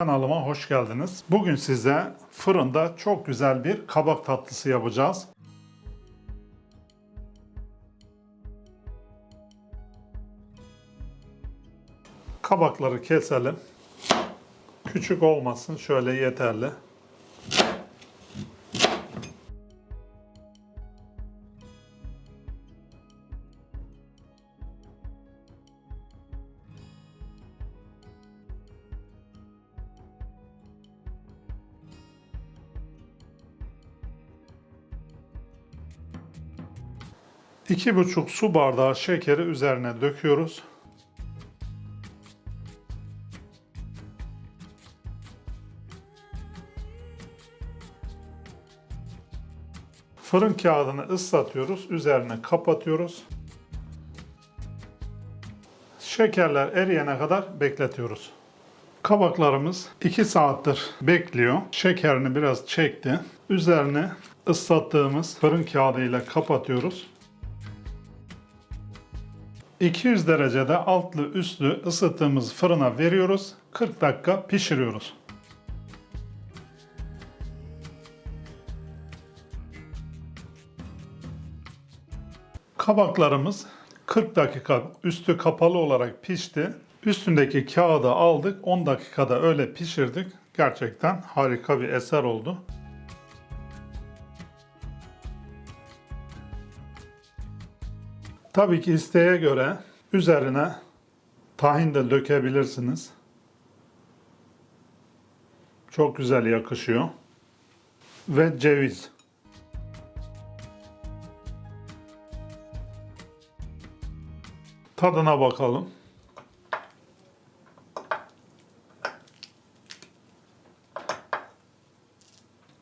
Kanalıma hoş geldiniz. Bugün size fırında çok güzel bir kabak tatlısı yapacağız. Kabakları keselim. Küçük olmasın şöyle yeterli. İki buçuk su bardağı şekeri üzerine döküyoruz. Fırın kağıdını ıslatıyoruz. Üzerine kapatıyoruz. Şekerler eriyene kadar bekletiyoruz. Kabaklarımız 2 saattir bekliyor. Şekerini biraz çekti. Üzerine ıslattığımız fırın kağıdı ile kapatıyoruz. 200 derecede altlı üstlü ısıttığımız fırına veriyoruz. 40 dakika pişiriyoruz. Kabaklarımız 40 dakika üstü kapalı olarak pişti. Üstündeki kağıdı aldık. 10 dakikada öyle pişirdik. Gerçekten harika bir eser oldu. Tabii ki isteğe göre üzerine tahin de dökebilirsiniz. Çok güzel yakışıyor. Ve ceviz. Tadına bakalım.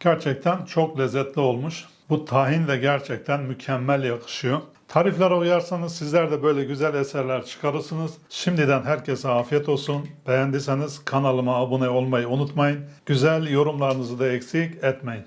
Gerçekten çok lezzetli olmuş. Bu tahin de gerçekten mükemmel yakışıyor. Tariflere uyarsanız sizler de böyle güzel eserler çıkarırsınız. Şimdiden herkese afiyet olsun. Beğendiyseniz kanalıma abone olmayı unutmayın. Güzel yorumlarınızı da eksik etmeyin.